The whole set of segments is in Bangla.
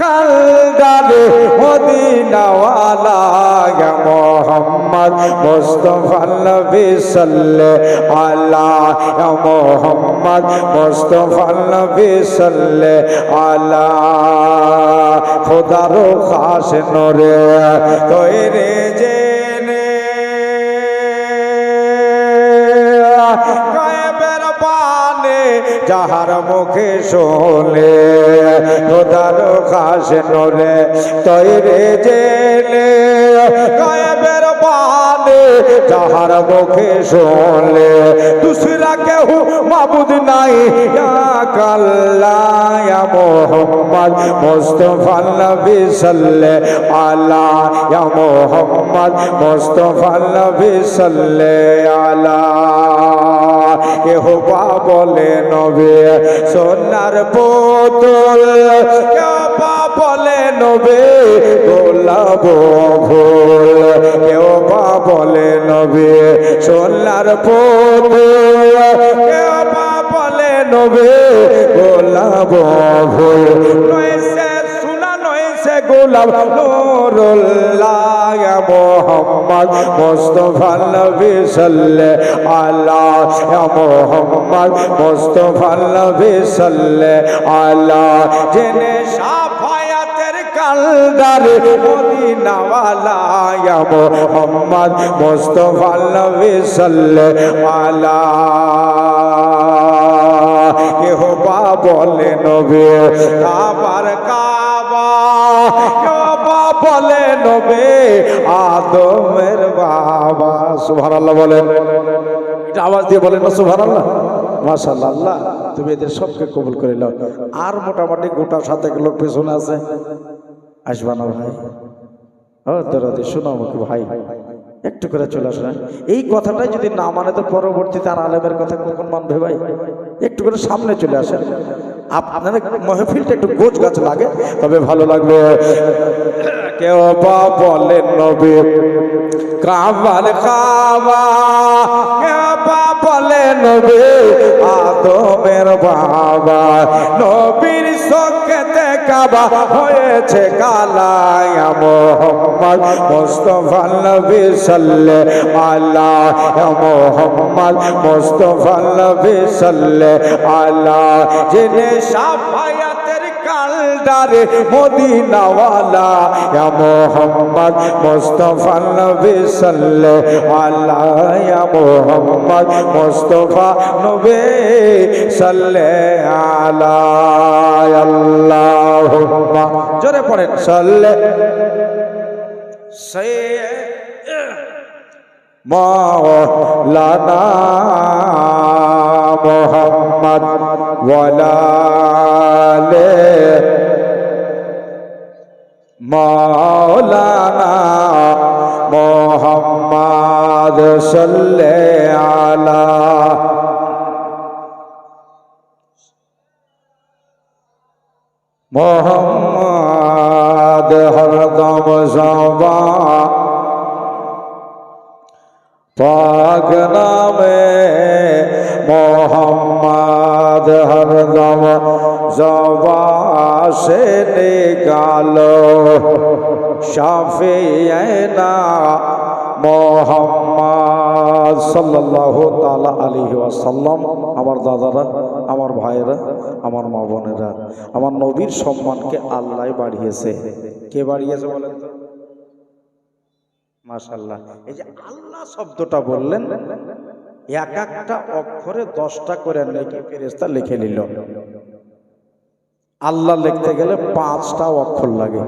কালদারে মদিনাওয়ালা মোহাম্মদ মুস্তাফা নবী সাল্লে আলা মোহাম্মদ মুস্তাফা নবী সাল্লে আলা খোদারো খাস নরে তৈরে জেনে যাহার মুখে শোনে খোদার খাস নরে তৈরে জেনে, গায়েবের বানে যাহার মুখে শোনে, দুসরা কেহ মাবুদ নাই কাল্লা মোহাম্মদ মুস্তফা নবী সাল্লে আলা মোহাম্মদ মুস্তফা নবী সাল্লে আলা। এহোবা বলে নবে, সোনার পুতুল কেবা বলে নবে, গোলাপ ফুল। কেবা বলে নবে, সোনার পুতুল কেবা বলে নবে, গোলাপ ফুল। সোনা নয়সে গোলাপ নুরুল্লাহ মোহাম্মদ মুস্তফা নবী সাল্লে আলা মোহাম্মদ মুস্তফা নবী সাল্লে আলা জেনে সাফায়াতের কালদার মদিনাওয়ালা মোহাম্মদ মুস্তফা নবী সাল্লে আলা। কেহ বা বলে নবে কেহ বা বলে নবে আদমের বাবা। সুবহানাল্লাহ বলেন। এটা আওয়াজ দিয়ে বলেন না, সুবহানাল্লাহ? মাশাআল্লাহ আল্লাহ তুমি এদের সবকে কবুল করে নাও। আর মোটামুটি গোটা সাথে লোক পেছনে আছে। আসবা না ভাই। ও দরদি, শোনো আমাকে ভাই। একটু করে চলে আসলে এই কথাটাই যদি না মানে তো পরবর্তীতে আর আলেমের কথা কখন মানবে ভাই? একটু করে সামনে চলে আসেন। আপনার মহফিলটা একটু গোছ গাছ লাগে, তবে ভালো লাগবে। কেউ বা বলেন নবী কাবার কাবা কেউ বা বলে নবী, আদমের বাবা। নবীর সকেতে কাবা হয়েছে কালায়া মোহাম্মদ মুস্তফা নবী সাল্লে আলা মোহাম্মদ মুস্তফা নবী সাল্লে আলা জেনে সাফায়াতের কালদারে মদিনাওয়ালা, ইয়া মোহাম্মদ মুস্তফা নবী সাল্লে আলা ইয়া মোহাম্মদ মুস্তফা নবী সাল্লে আলা জোরে পড়েন, সাল্লে মোহাম্মদ মাওলানা মোহাম্মদ সাল্লে আলা। মোহাম্মদ হরদম জবা। পাক নামে মোহাম্মদ হরদম জবা সে নিকালো। শাফিয়ানা মোহাম্মদ সাল্লাল্লাহু তাআলা আলাইহি ওয়াসাল্লাম। আমার দাদারা, আমার ভাইয়েরা, আমার মা বোনেরা, আমার নবীর সম্মানকে আল্লাহ বাড়িয়েছে। কে বাড়িয়েছে বলেন তো? মাশাল্লাহ এই যে আল্লাহ শব্দটা বললেন এক একটা অক্ষরে দশটা করে নাকি ফেরেস্তা লিখে নিল। আল্লাহ লিখতে গেলে পাঁচটা অক্ষর লাগে।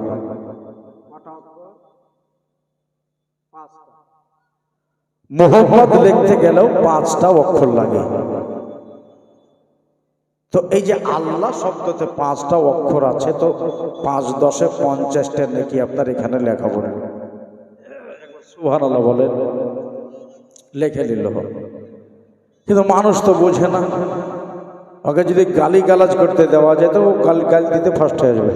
মোহাম্মদ লিখতে গেলেও পাঁচটা অক্ষর লাগে। তো এই যে আল্লাহ শব্দতে পাঁচটা অক্ষর আছে, তো পাঁচ দশে পঞ্চাশটা নাকি আপনার এখানে লেখা বলেন সুহান আল্লাহ বলেন, লেখে নিল। কিন্তু মানুষ তো বোঝে না। ওকে যদি গালি গালাজ করতে দেওয়া যায়, তো ও গালি গালি দিতে ফার্স্ট হয়ে যাবে।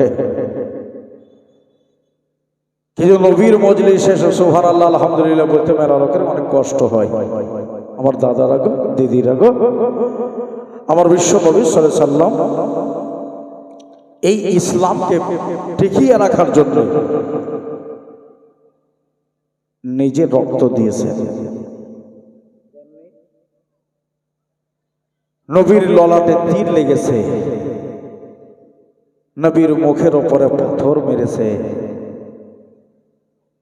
কিন্তু নবীর মজলি শেষে সোহান আল্লাহ আলহামদুলিল্লাহ বলতে মেলা লোকের অনেক কষ্ট হয়। আমার দাদারা গো, দিদিরা গো, আমার বিশ্ব নবী সাল্লাম, এই ইসলামকে টিকিয়ে রাখার জন্য নিজে রক্ত দিয়েছেন। নবীর ললাটে তীর লেগেছে। নবীর মুখের ওপরে পাথর মেরেছে।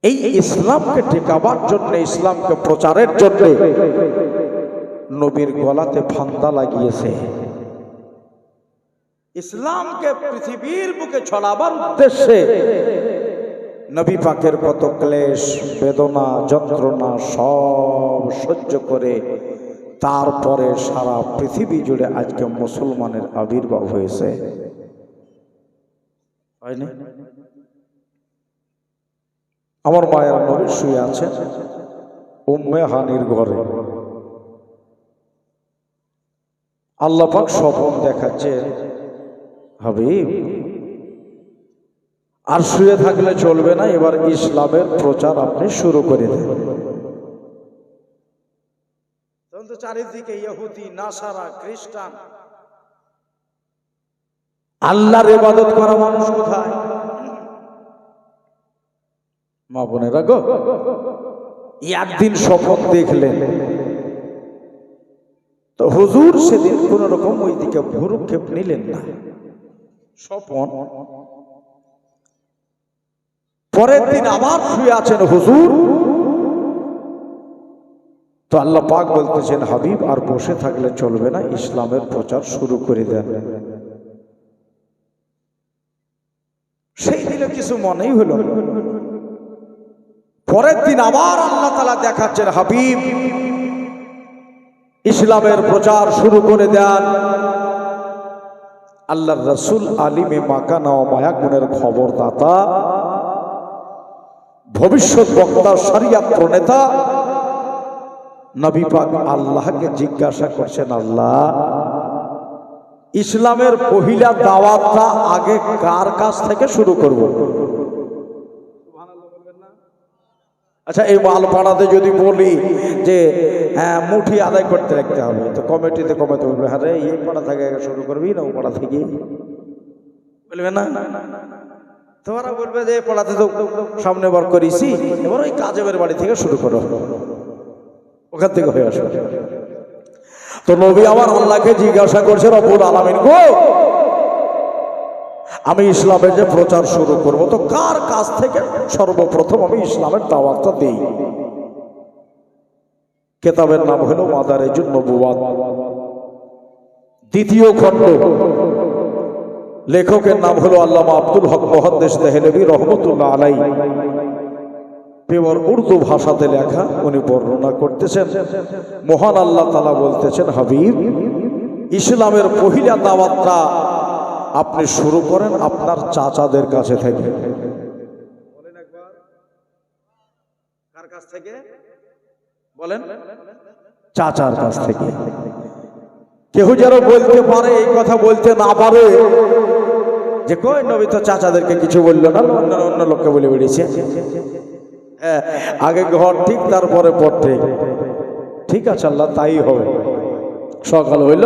এই ইসলামকে ঠেকাবার জন্য, ইসলামকে প্রচারের জন্য নবীর গলাতে ফান্দা লাগিয়েছে। ইসলামকে পৃথিবীর বুকে ছড়াবার উদ্দেশ্যে নবী পাকের কত ক্লেশ, বেদনা, যন্ত্রণা সব সহ্য করে তারপরে সারা পৃথিবী জুড়ে আজকে মুসলমানের আবির্ভাব হয়েছে। হয়নি? আমার মায়ের নবী শুয়ে আছেন উম্মে হানির ঘরে। আল্লাহ পাক স্বপ্ন দেখাচ্ছে, হাবিব, আর শুয়ে থাকলে চলবে না, এবার ইসলামের প্রচার আপনি শুরু করে দেন তখন তো চারিদিকে ইহুদি, নাসারা, খ্রিস্টান। আল্লাহর ইবাদত করা মানুষ কোথায়? মা বোনেরা গো, একদিন শপথ দেখলেন। তো হুজুর সেদিন কোন রকম ওই দিকে ভুরুক্ষেপ নিলেন না। স্বপন পরের দিন আবার শুয়ে আছেন হুজুর। তো আল্লাহ পাক বলতেছেন, হাবিব, আর বসে থাকলে চলবে না, ইসলামের প্রচার শুরু করে দেন। সেই দিনে কিছু মনেই হলো পরের দিন আবার আল্লাহ তালা দেখাচ্ছেন, হাবিব, ইসলামের প্রচার শুরু করে দেন। আল্লাহ রসুল আলিমে মাকানা ও মায়াগুনের খবর দাতা ভবিষ্যৎ বক্তা শরিয়াত প্রণেতা নবী পাক আল্লাহকে জিজ্ঞাসা করছেন আল্লাহ ইসলামের পহিলা দাওয়াতটা আগে কার কাছ থেকে শুরু করব? আচ্ছা এই মালপাড়াতে যদি বলি যে হ্যাঁ মুঠি আদায় করতে রাখতে হবে তো কমিটিতে কমাতে বলবে হ্যাঁ রে এই পাড়া থেকে শুরু করবি না ও পাড়া থেকে বলবে না তোমরা বলবে যে এই পাড়াতে তো সামনে বার করেছি এবার ওই কাজের বাড়ি থেকে শুরু করো। ওখান থেকে হয়ে আসবে। তো নবী আমার আল্লাহকে জিজ্ঞাসা করছে, রব্বুল আলামিন গো, আমি ইসলামের যে প্রচার শুরু করব, তো কার কাছ থেকে সর্বপ্রথম আমি ইসলামের দাওয়াতটা দিই? কেতাবের নাম হলো মাদারেজুন নবুয়াত দ্বিতীয় খণ্ড, লেখকের নাম হলো আল্লামা আব্দুল হক মহাদ্দেশ দেহলেবি রহমতুল্লাহ আলাই পেবর উর্দু ভাষাতে লেখা উনি বর্ণনা করতেছেন। মহান আল্লাহ তালা বলতেছেন, হাবিব, ইসলামের পহিলা দাওয়াতটা আপনি শুরু করেন আপনার চাচাদের কাছে থেকে। কাছ থেকে? বলেন। চাচার কাছ থেকে। কেউ যেন বলতে পারে, এই কথা বলতে না পারে। যে কই নবী তো চাচাদেরকে কিছু বলল না অন্য অন্য লোককে বলে বেরিয়েছে আগে ঘর ঠিক, তারপরে পর ঠিক। আছে আল্লাহ, তাই হবে। সকাল হইল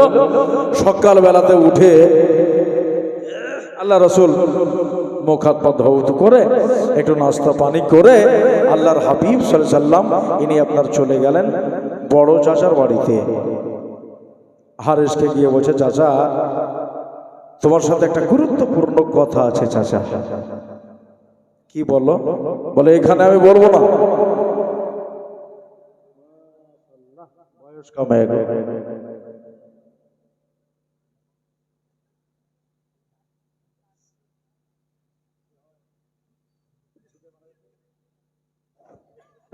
সকাল বেলাতে উঠে আল্লাহ রসুল মুখ হাত পা ধৌত করে, একটু নাস্তা পানি করে আল্লাহর হাবিব সাল্লাম, ইনি আপনার চলে গেলেন বড় চাচার বাড়িতে। হারেসকে গিয়ে বলছে, চাচা, তোমার সাথে একটা গুরুত্বপূর্ণ কথা আছে, চাচা। কি বলো বলে, এখানে আমি বলব না। বয়স কমে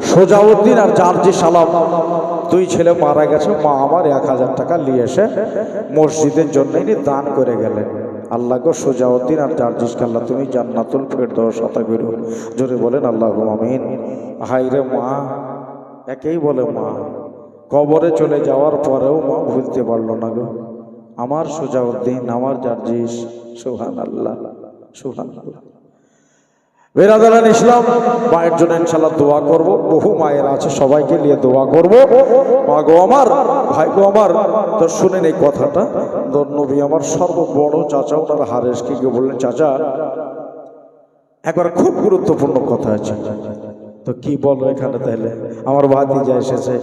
সোজাউদ্দিন আর জার্জি সালাম, দুই ছেলে মারা গেছে। মা আমার এক হাজার টাকা নিয়ে এসে মসজিদের জন্য ইনি দান করে গেলেন। আল্লাহ গো সোজাউদ্দিন আর জার্জিস আল্লাহ তুমি জান্নাতুল ফেরদৌস শতা বেরো জোরে বলেন আল্লাহ আমিন। হাই রে মা, একেই বলে মা, কবরে চলে যাওয়ার পরেও মা ভুলতে পারল না গো। আমার সোজাউদ্দিন আমার জার্জিস সুহান আল্লাহ সুহান আল্লাহ বেরাদারান ইসলাম। মায়ের জন্য ইনশাল্লাহ দোয়া করব। বহু মায়ের আছে, সবাইকে নিয়ে দোয়া করব। মা গো আমার, ভাই গো আমার, তো শুনেন এই কথাটা। নবী আমার সর্ব বড় চাচা, ওনার হারেসকে গিয়ে বললেন, চাচা, একবার খুব গুরুত্বপূর্ণ কথা আছে। তো কি বলো এখানে তাহলে? আমার ভাতিজা এসেছে,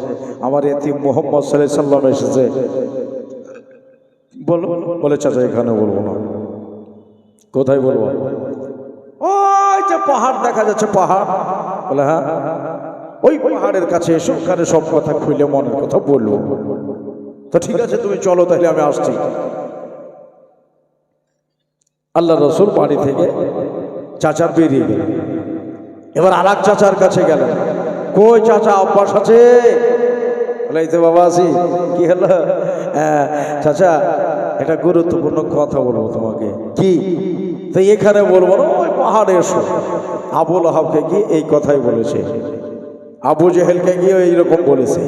আমার এতি মোহাম্মদ সাল্লাহ সাল্লাম এসেছে। বলো, বলে চাচা, এখানে বলব না। কোথায় বলব? ওই যে পাহাড় দেখা যাচ্ছে পাহাড়। বলে হ্যাঁ ওই পাহাড়ের কাছে এসে ওখানে সব কথা খুলে মনের কথা বলব। তো ঠিক আছে তুমি চলো তাহলে আমি আসছি। আল্লাহ রসুল বাড়ি থেকে চাচার বেরিয়ে গেল এবার আর চাচার কাছে গেলেন। কই চাচা অভ্যাস আছে? এই তো বাবা আছি। কি হলো? হ্যাঁ, চাচা এটা গুরুত্বপূর্ণ কথা বলব তোমাকে। কি? তো এখানে বলব না পাহাড়ে এসো। আবুল আহাবকে গিয়ে এই কথাই বলেছে। আবু জেহেলকে গিয়ে এইরকম বলেছে।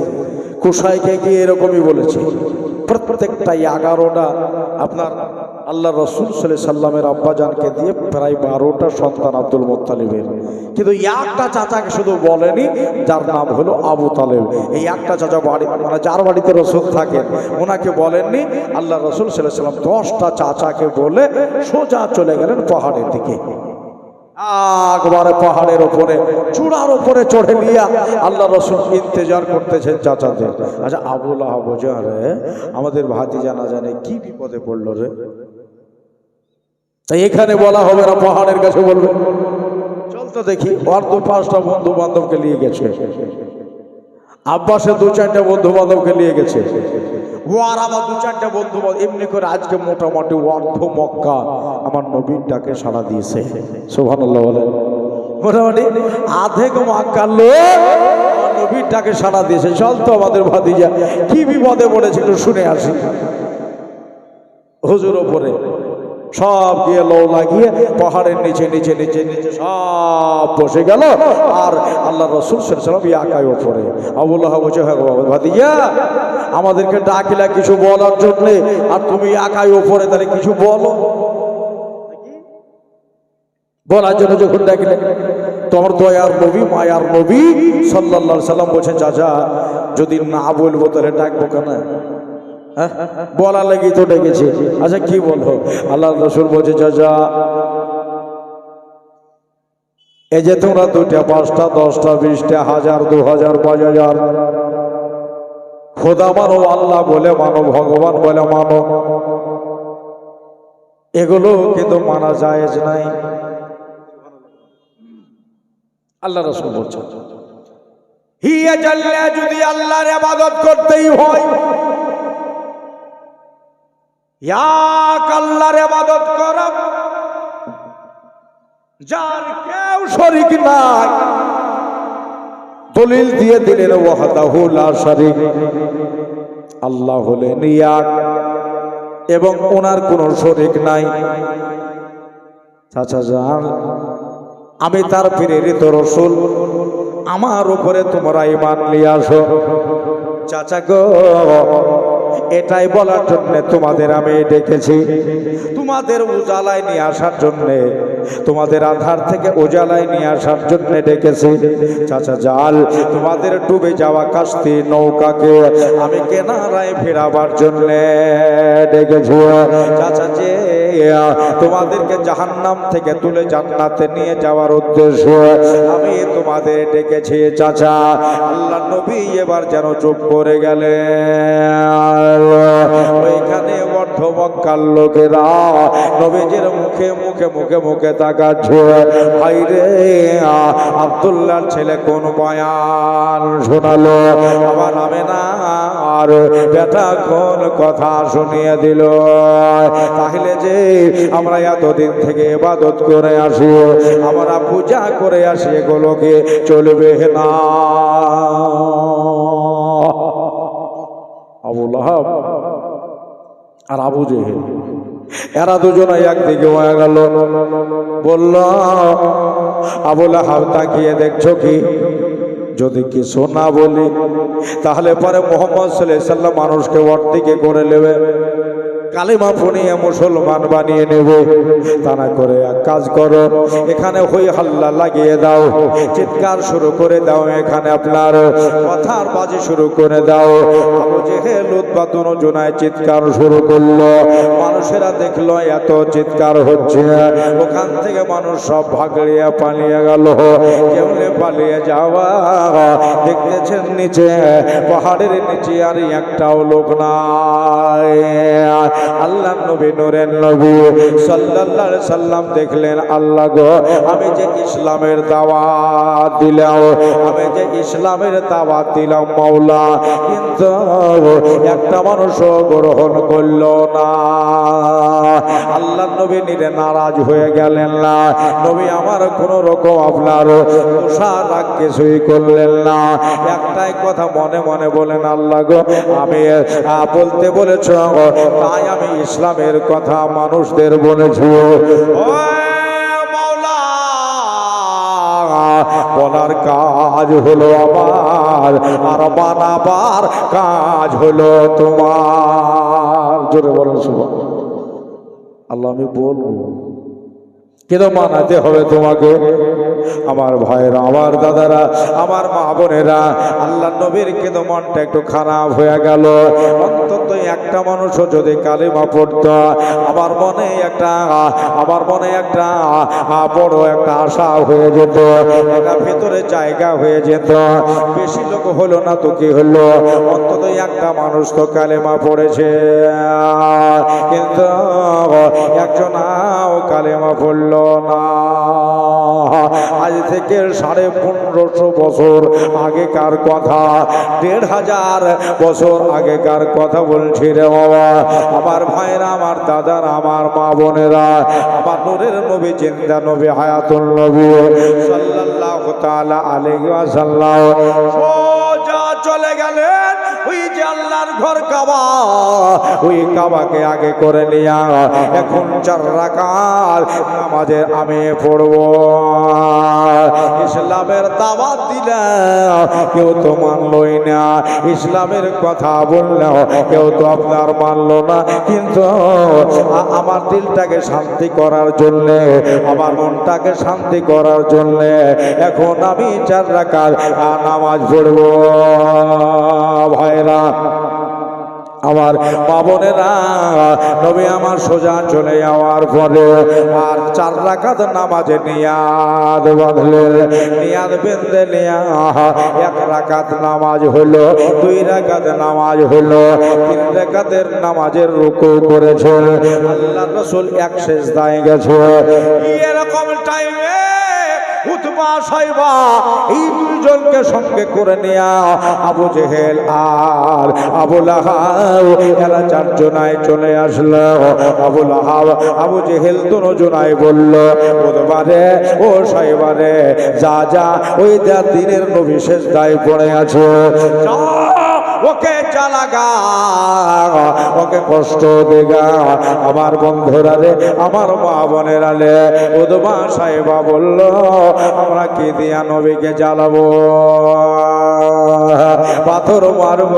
কুসাইকে গিয়ে এরকমই বলেছে। প্রত্যেকটাই এগারোটা আপনার আল্লাহ রসুল সাল্লাহ সাল্লামের আব্বাজানকে দিয়ে প্রায় বারোটা সন্তান আব্দুল মোত্তালিবের। কিন্তু একটা চাচাকে শুধু বলেনি, যার নাম হলো আবু তালেব। এই একটা চাচা বাড়ি মানে যার বাড়িতে রসুল থাকেন ওনাকে বলেননি, আল্লাহ রসুল সাল্লাহ সাল্লাম দশটা চাচাকে বলে সোজা চলে গেলেন পাহাড়ের দিকে। একবারে পাহাড়ের ওপরে চূড়ার ওপরে চড়ে নিয়ে আল্লাহ রসুল ইন্তেজার করতেছেন চাচাদের। আচ্ছা আবুল আহাব রে, আমাদের ভাতি জানা জানে কি বিপদে পড়ল রে? তাই এখানে বলা হবে না, পাহাড়ের কাছে বলবে। চল তো দেখি ওর দু পাঁচটা বন্ধু বান্ধবকে নিয়ে গেছে। আব্বাসে দু চারটা বন্ধু বান্ধবকে নিয়ে গেছে। ও আর আমার দু চারটা বন্ধু এমনি করে আজকে মোটামুটি অর্ধ মক্কা আমার নবীর ডাকে সাড়া দিয়েছে। শোভান বলেন। মোটামুটি আধেক মক্কার লোক নবীর ডাকে সাড়া দিয়েছে। চল তো আমাদের ভাতিজা, কি বিপদে পড়েছে একটু শুনে আসি। হুজুর ওপরে। সব গিয়ে লো লাগিয়ে পাহাড়ের নিচে নিচে নিচে নিচে সব বসে গেল। আর আল্লাহ রসুল সালাম ইয়াকায় ওপরে। আবুল্লাহ ভাতিজা আমাদেরকে ডাকিলা কিছু বলার জন্যে। আর তুমি একাই ওপরে, তাহলে কিছু বলো। বলার জন্য যখন ডাকলে, তোমার দয়ার নবী, মায়ার নবী আলাইহি সাল্লাম বলছেন, চাচা, যদি না বলব তাহলে ডাকবো কেন? হ্যাঁ? বলার লাগি তো ডেকেছে। আচ্ছা কি বলব? আল্লাহ রসুল বলছে চাচা এই যে তোমরা দুটা পাঁচটা, দশটা, বিশটা, হাজার, দু হাজার, পাঁচ হাজার। খোদা মানো, আল্লাহ বলে মানো, ভগবান বলে মানো। এগুলো কিন্তু মানা জায়েজ নাই। আল্লাহ রসুল বলছেন, হিয়া জানলে যদি আল্লাহর আবাদত করতেই হয় এক আল্লাহর আবাদত কর। যার কেউ শরিক নাই, দলিল দিয়ে দিলেন, ওয়াহদাহু লা শারিক। আল্লাহ হলেন এক এবং ওনার কোনো শরিক নাই। চাচা যান আমি তার ফিরে প্রেরিত রসুল, আমার উপরে তোমরা ইমান নিয়ে আসো। চাচা গো এটাই বলার জন্যে তোমাদের আমি ডেকেছি। তোমাদের উজালায় নিয়ে আসার জন্য তোমাদের আধার থেকে উজালায় নিয়ে আসার জন্য ডেকেছি। চাচা জাল, তোমাদের ডুবে যাওয়া কাস্তি নৌকাকে আমি কেনারায় ফেরাবার জন্য ডেকেছি। চাচা যে, তোমাদেরকে জাহান্নাম থেকে তুলে জান্নাতে নিয়ে যাওয়ার উদ্দেশ্য আমি তোমাদের ডেকেছি, চাচা। আল্লাহ নবী এবার যেন চুপ করে গেলে ওইখানে অর্ধমক্কার লোকেরা, নবীজির মুখে মুখে মুখে মুখে তাকাচ্ছে ভাই রে আবদুল্লাহর ছেলে কোন বয়ান শোনালো? আবার আমি না আর বেটা কোন কথা শুনিয়ে দিল? তাহলে যে আমরা এতদিন থেকে এবাদত করে আসি, আমরা পূজা করে আসি এগুলোকে চলবে না? আবুল আহাব। আর আবু জেহেল। এরা দুজনে একদিকে গেল। বলল আবুল হাব তাকিয়ে দেখছ কি? যদি কিছু না বলি, তাহলে পরে মোহাম্মদ সাল্লাহ সাল্লাম মানুষকে ওর দিকে করে নেবে। কালিমা পড়িয়ে মুসলমান বানিয়ে নেবে। তা না করে কাজ করো, এখানে হই হাল্লা লাগিয়ে দাও, চিৎকার শুরু করে দাও এখানে আপনার, কথার বাজি শুরু করে দাও। উৎপাদন জোনায় চিৎকার শুরু করল। মানুষেরা দেখল, এত চিৎকার হচ্ছে। ওখান থেকে মানুষ সব ভাগড়িয়া পালিয়ে গেল। কেমনে পালিয়ে যাওয়া, দেখতেছেন নিচে, পাহাড়ের নিচে আর একটাও লোক নাই। আল্লাহ নবী নূরের নবী সাল্লাল্লাহু আলাইহি সাল্লাম দেখলেন, আল্লাহ গো, আমি যে ইসলামের দাওয়াত দিলাম, আমি যে ইসলামের দাওয়াত দিলাম মাওলা, কিন্তু একটা মানুষও গ্রহণ করল না। আল্লাহ নবী নিরে নারাজ হয়ে গেলেন না, নবী আমার কোন রকম আপনার তুষার রাগ কিছুই করলেন না। একটাই কথা মনে মনে বলেন, আল্লাহ গো, আমি বলতে বলেছ, তাই আমি ইসলামের কথা মানুষদের বলেছি বলার কাজ হলো আমার, আর বানাবার কাজ হলো তোমার। জোরে বলেন শুভ আল্লাহ, আমি বলব, কিন্তু মানাতে হবে তোমাকে। আমার ভাইরা আমার দাদারা, আমার মা বোনেরা, আল্লাহ নবীর কিন্তু মনটা একটু খারাপ হয়ে গেল। অন্তত একটা মানুষও যদি কালিমা পড়তো, আমার মনে একটা, আমার মনে একটা বড় একটা আশা হয়ে যেত, একটা ভেতরে জায়গা হয়ে যেত। বেশি লোক হলো না তো কি হলো? অন্তত একটা মানুষ তো কালেমা পড়েছে। কিন্তু একজনাও কালেমা পড়ল না। আজ থেকে সাড়ে পনেরোশো বছর আগেকার কথা। দেড় হাজার বছর আগেকার কথা বলছি রে বাবা। আমার ভাইরা আমার দাদার, আমার মা বোনেরা, আমার নূরের নবী, জিন্দা নবী, হায়াতুল নবী তাআলা আলাইহি ওয়াসাল্লাম। সোজা চলে গেলেন। আল্লাহর ঘর কাবা। ওই কাবাকে আগে করে নিয়া এখন চার রাকাত নামাজে আমি পড়ব। ইসলামের দাওয়াত দিলাম কেউ তো মানলই না। ইসলামের কথা বললেও কেউ তো আপনার মানলো না। কিন্তু আমার দিলটাকে শান্তি করার জন্য, আমার মনটাকে শান্তি করার জন্য এখন আমি চার রাকাত নামাজ পড়ব। ভাইরা আমার বাবনেরা নবী আমার সোজা চলে যাওয়ার পরে আর চার রাকাত নামাজে নিয়াদ বাঁধলেন নিয়াদ বেঁধে নিয়া, এক রাকাত নামাজ হলো, দুই রাকাত নামাজ হলো, তিন রাকাতের নামাজের রুকু করেছে আল্লাহ রসুল এক শেষ দায় গেছে। এরকম টাইমে উতবা সাইবা। এই দুইজনকে সঙ্গে করে নেয়া আবু জেহেল আর আবু লাহাব। এরা চারজনায় চলে আসলো। আবু লাহাব, আবু জেহেল দুজনায় বলল, বুধবারে ও সাইবারে যা যা, ওই দিনের নবী শেষ দায় পড়ে আছে। ওকে চালাগা ওকে কষ্ট দেগা আমার বন্ধুরা রে, আমার মা বোনেরা রে উদমা সাহেবা বলল, আমরা কি দিয়া নবীকে জ্বালাবো? পাথর মারব?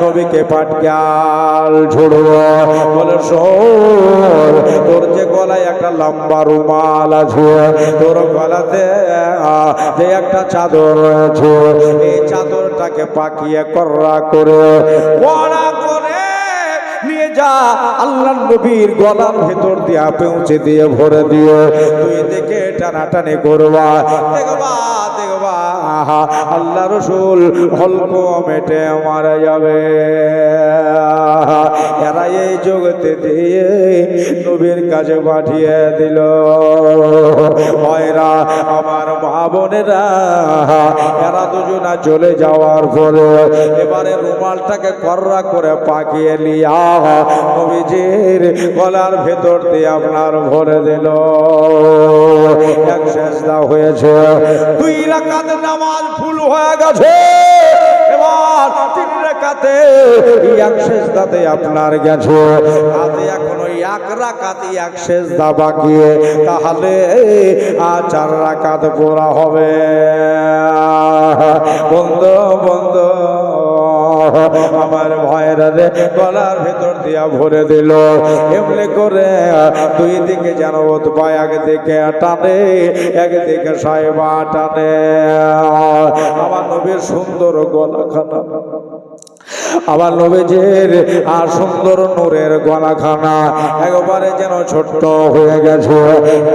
নবীকে পাটকাল ছুড়ব বলে, শোন, তোর যে গলায় একটা লম্বা রুমাল আছে, তোর গলাতে যে একটা চাদর রয়েছে, এই চাদরটাকে পাকিয়ে কররা করে কড়া করে নিয়ে যা আল্লাহ নবীর গলার ভেতর দিয়া পৌঁছে দিয়ে ভরে দিয়ে তুই দেখে টানাটানি করবা, দেখবা আল্লাহ রসুল হল্ক মেটে মারা যাবে। এরা এই জগতে দিয়ে নবীর কাছে পাঠিয়ে দিল। ভয়রা আমার মা বোনেরা, এরা দুজনা চলে যাওয়ার পরে এবারে রুমালটাকে কররা করে পাকিয়ে লিয়া নবীজির গলার ভেতর দিয়ে আপনার ভরে দিল। এক শেষদা হয়েছে। দুই রাকাত নামাজ ফুল হয়ে গেছে। এবার তিন রাকাতে এক শেষদাতে আপনার গেছে। হাতে এখনও এক রাকাতে এক শেষদা বাকি। তাহলে আর চার রাকাত পোড়া হবে। বন্ধ বন্ধ। আমার ভয়ের গলার ভেতর দিয়া ভরে দিল। এমনি করে দুই দিকে যেন পায় একদিকে টানে, একদিকে সাহেবা টানে। আমার নবীর সুন্দর গলাখানা। আমার নবীজির আর সুন্দর নূরের গলাখানা একবারে যেন ছোট্ট হয়ে গেছে।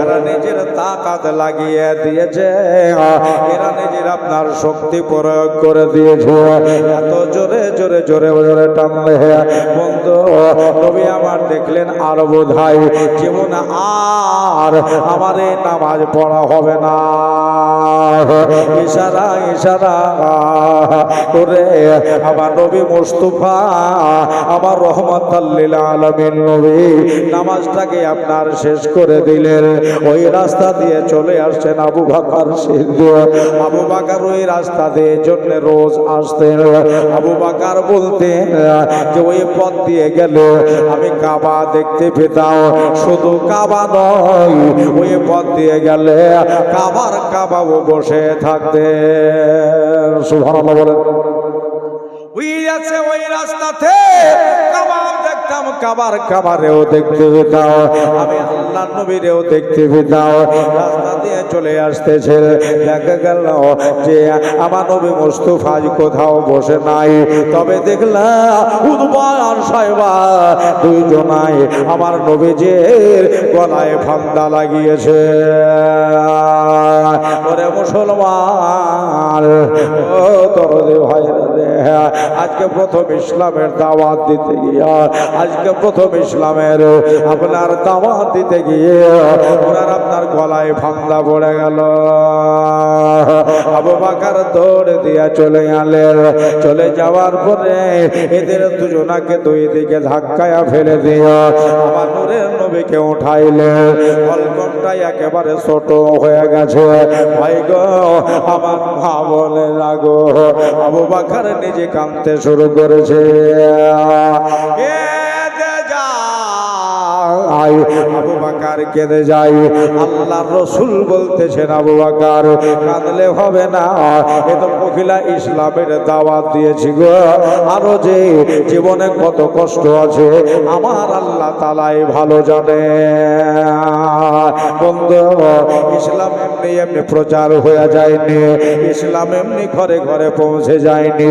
এরা নিজের তাকাত লাগিয়ে দিয়েছে। এরা নিজের আপনার শক্তি প্রয়োগ করে দিয়েছে। এত জোরে জোরে জোরে জোরে টানলে বন্ধু, নবী আমার দেখলেন আর বোধ জীবন আর আমার এই নামাজ পড়া হবে না। ইশারা ইশারা করে আমার নবী মুস্তফা, আমার রহমত আলমিন নামাজটাকে আপনার শেষ করে দিলেন। ওই রাস্তা দিয়ে চলে আসছেন আবু বাকার আবু বাকার ওই রাস্তা দিয়ে জন্য রোজ আসতেন। আবু বাকার বলতেন যে, ওই পথ দিয়ে গেল আমি কাবা দেখতে পেতাম। শুধু কাবা নয়, ওই পথ দিয়ে গেলে কাবার কাবাও বসে থাকতেন। সুবহানাল্লাহ বলেন। ওই আছে ওই রাস্তাতে। কাবার দেখতাম কাবার কাবারেও দেখতে পেতাম। আমি আল্লাহ নবীরেও দেখতে পেতাম। রাস্তা দিয়ে চলে আসতেছে দেখা গেল যে আমার নবী মুস্তফা আজ কোথাও বসে নাই। তবে দেখলাম উদ্বা আর সাহেবা দুইজনাই আমার নবীজের গলায় ফান্দা লাগিয়েছে। ওরে মুসলমান, ও দরদে ভাইরা রে, আজকে প্রথম ইসলামের দাওয়াত দিতে গিয়া আজকে প্রথম ইসলামের আপনার দাওয়াত দিতে গিয়ে ওনার আপনার গলায় ফাংলা পড়ে গেল। আবু বাকার দৌড় দিয়া চলে গেলেন। চলে যাওয়ার পরে এদের দুজনাকে দুই দিকে ধাক্কায়া ফেলে দিও আমার নূরের নবীকে উঠাইলে কলকনটাই একেবারে ছোট হয়ে গেছে। ভাই গো, আমার মা বলে লাগো আবু বাকার নিজে কাঁদতে শুরু করেছে। যায়, আবু বাকার কেঁদে যাই আল্লাহ রসুল বলতেছেন, আবু বাকার, কাঁদলে হবে না। এ তো মহিলা ইসলামের দাওয়াত দিয়েছি গো। আরও যে জীবনে কত কষ্ট আছে, আমার আল্লাহ তালাই ভালো জানে। বন্ধু, ইসলাম এমনি এমনি প্রচার হয়ে যায়নি, ইসলাম এমনি ঘরে ঘরে পৌঁছে যায়নি।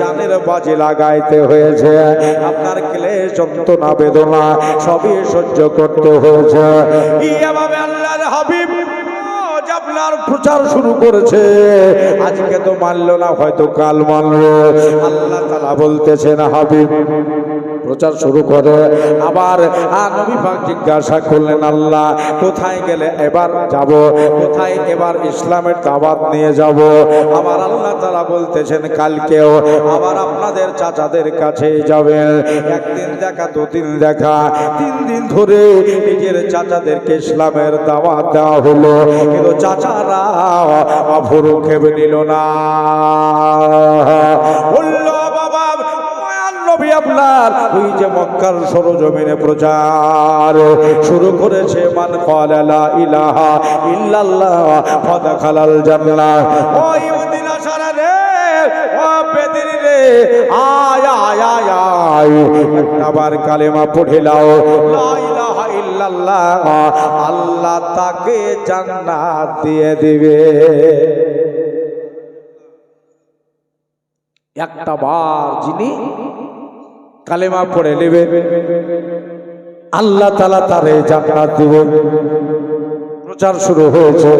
জানের বাজি লাগাইতে হয়েছে। আপনার ক্লেশ, যন্ত্রণা, বেদনা, সবই সহ্য করতে হয়েছে। এভাবে আল্লাহর হাবিব আপনার প্রচার শুরু করেছে। আজকে তো মানলো না, হয়তো কাল মানলো। আল্লাহ তালা না হাবিব প্রচার শুরু করে। আবার আর পাক জিজ্ঞাসা করলেন, আল্লাহ, কোথায় গেলে এবার যাব? কোথায় এবার ইসলামের দাওয়াত নিয়ে যাব? আবার আল্লাহ তারা বলতেছেন, কালকেও আবার আপনাদের চাচাদের কাছে যাবেন। একদিন দেখা, দুদিন দেখা। তিন দিন ধরে নিজের চাচাদেরকে ইসলামের দাওয়াত দেওয়া হলো। কিন্তু চাচারা ভুরু খেবে নিল না। আপনার। ওই যে মক্কার সরজমিনে প্রচার শুরু করেছে মান কালা ইলাহা ইল্লাল্লাহ, ফাদাখালাল জান্নাহ। ওই মদিনা সারা রে ও বেদিনী রে আয় আয় আয়। আয় একবার কালেমা পড়ে লাও লা ইলাহা ইল্লাল্লাহ, আল্লাহ তাকে জান্নাত দিয়ে দিবে। একটা বার যিনি কালেমা পড়ে নেবে। আল্লাহ তালা তারে জান্নাত দিবে। প্রচার শুরু হয়েছে।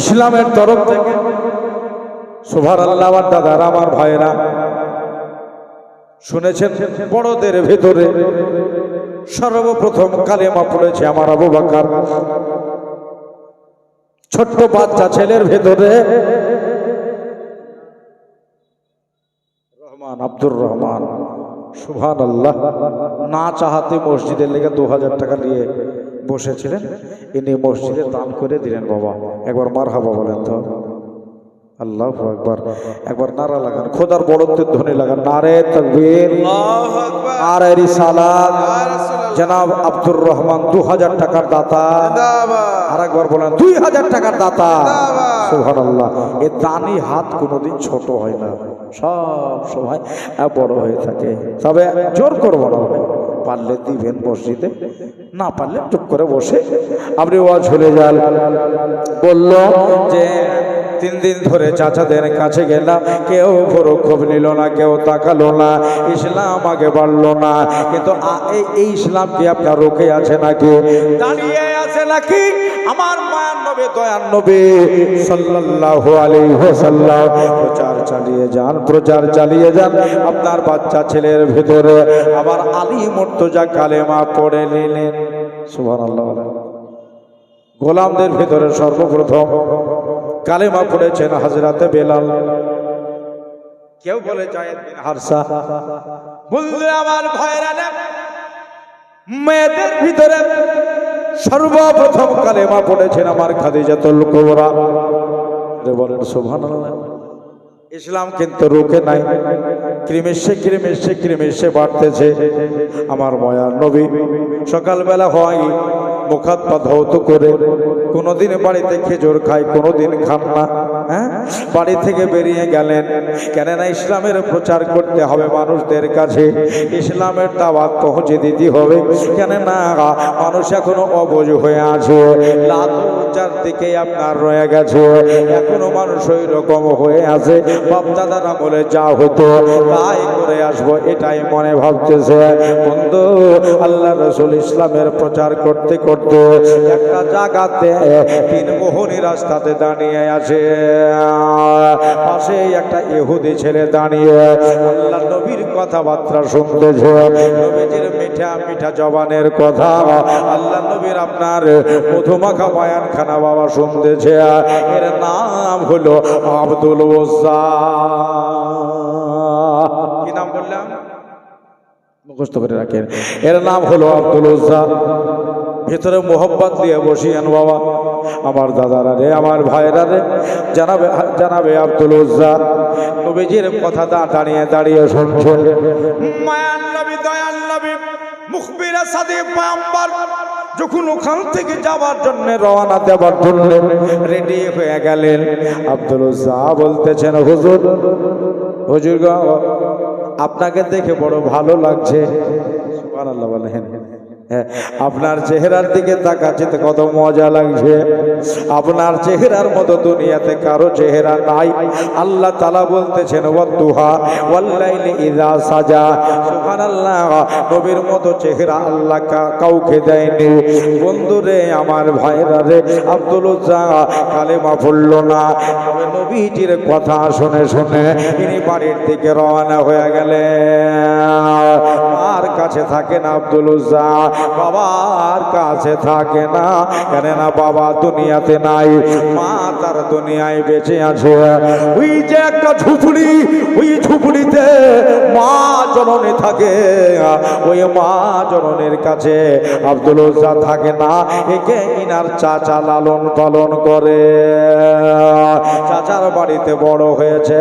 ইসলামের তরফ থেকে সুভার আল্লাহ দাদার, আমার ভাইরা শুনেছেন, বড়দের ভেতরে সর্বপ্রথম কালেমা পড়েছে আমার আবু ছোট্ট বাচ্চা ছেলের ভেতরে রহমান আব্দুর রহমান। সুভান আল্লাহ না চাহাতে মসজিদের লেগে দু হাজার টাকা নিয়ে বসেছিলেন। ইনি মসজিদে দান করে দিলেন বাবা। একবার মার হাবা বলেন তো। আল্লাহ একবার একবার নারা লাগান। খোদার বড়ত্বের ধ্বনি লাগান। নারে তকবীর। আর রিসালাত। জনাব আব্দুর রহমান দু হাজার টাকার দাতা। আর একবার বলেন দুই হাজার টাকার দাতা। সুবহানাল্লাহ। এ দানি হাত কোনোদিন ছোট হয় না। সব সময় বড় হয়ে থাকে। তবে জোর করব না। পারলে দিবেন মসজিদে, না পারলে চুপ করে বসে। আপনি ওয়াজ হলে যান। বলল যে তিন দিন ধরে চাচাদের কাছে গেলাম। কেউ ভরক্ষোভ নিল না, কেউ তাকালো না। ইসলাম আগে বাড়লো না। কিন্তু এই ইসলাম কি আপনার রোকে আছে নাকি? দাঁড়িয়ে আছে নাকি? আমার মায়ার নবে, দয়ার নবে সাল্লাল্লাহু আলাইহি ওয়াসাল্লাম। প্রচার চালিয়ে যান, প্রচার চালিয়ে যান। আপনার বাচ্চা ছেলের ভিতরে আবার আলী মুর্তজা কালেমা পড়ে নিলেন। সুবহানাল্লাহ গোলামদের ভিতরে সর্বপ্রথম কালেমা পড়েছেন হাজরাতে বেলাল। কেউ বলে জায়েদ বিন হারসা আমার ভয়েরা মেয়েদের ভিতরে সর্বপ্রথম কালেমা পড়েছেন আমার খাদিজাতুল কুবরা। রে বলেন, সুবহানাল্লাহ। ইসলাম কিন্তু রুখে নাই। ক্রিমেশে ক্রিমেশে ক্রিমেশে বাড়তেছে। আমার ময়ার নবী সকালবেলা হয় মুখাত পা ধৌত করে। কোনোদিন বাড়িতে খেজুর খায়, কোনোদিন খান না। হ্যাঁ? বাড়ি থেকে বেরিয়ে গেলেন। কেননা ইসলামের প্রচার করতে হবে মানুষদের কাছে। ইসলামের দাওয়াত পৌঁছে দিতে হবে। কেননা মানুষ এখনও অবজ হয়ে আছে। লাচার দিকে আপনার রয়ে গেছে। এখনও মানুষ ওই রকম হয়ে আছে। বাপদাদারা বলে, যা হতো, তাই করে আসব। এটাই মনে ভাবতেছে। বন্ধু, আল্লাহ রসুল ইসলামের প্রচার করতে করতে একটা জায়গাতে তিন মোহনী রাস্তাতে দাঁড়িয়ে আছে। পাশে একটা এহুদি ছেলে দাঁড়িয়ে আল্লাহ নবীর কথাবার্তা শুনতেছে। নবীজির মিঠা মিঠা জবানের কথা। আল্লাহ নবীর আপনার মধুমাখা বয়ান খানা বাবা শুনতেছে। এর নাম হলো আব্দুল ওজ্জা কি নাম বললাম? মুখস্থ করে রাখেন। এর নাম হলো আব্দুল উজ্জা ভেতরে মোহব্বত দিয়ে বসিয়েন বাবা। আমার দাদারা রে, আমার ভাইরা রে, জানাবে জানাবে আব্দুল উজ্জা নবীজির কথা দাঁড়িয়ে দাঁড়িয়ে শুনছে। মায়ান নবী, দয়াল নবী, মুখবিরা সাদিক পাম্বার যখন ওখান থেকে যাওয়ার জন্য রওনা দেওয়ার জন্য রেডি হয়ে গেলেন। আব্দুল উজ্জা বলতেছেন, হুজুর হুজুর আপনাকে দেখে বড় ভালো লাগছে। সুবহানাল্লাহ বলেন। আপনার চেহারার দিকে তাকাচ্ছে কত মজা লাগছে। আপনার চেহারার মতো দুনিয়াতে কারও চেহারা নাই। আল্লাহ তালা বলতেছেন, ওয়াদ্দুহা ওয়াল্লাইলি ইযা সাজা। নবীর মতো চেহারা আল্লাহ কাউকে দেয়নি। বন্ধুরে আমার ভাইরা রে, আব্দুল উজ্জা, কালেমা পড়ল না। তবে নবীজির কথা শুনে শুনে তিনি বাড়ির দিকে রওনা হয়ে গেলেন। আর কাছে থাকে না আব্দুল উজ্জা? বাবার কাছে থাকে না। কেননা বাবা দুনিয়াতে নাই, মা তার দুনিয়ায় বেঁচে আছে। ওই যে একটা ঝুপড়ি, ওই ঝুপড়িতে মা জননী থাকে। ওই মা জননীর কাছে আব্দুল উজ্জা থাকে না, একে ইনার চাচা লালন পালন করে। চাচার বাড়িতে বড় হয়েছে,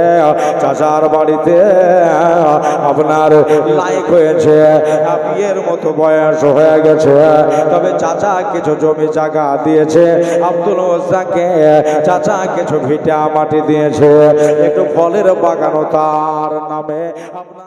চাচার বাড়িতে আপনার লাইক হয়েছে। বিয়ের মতো বয়স হয়ে গেছে। তবে চাচা কিছু জমি জায়গা দিয়েছে। আব্দুল ওজাকে চাচা কিছু ভিটা মাটি দিয়েছে। একটু ফলের বাগানও তার নামে। আপনার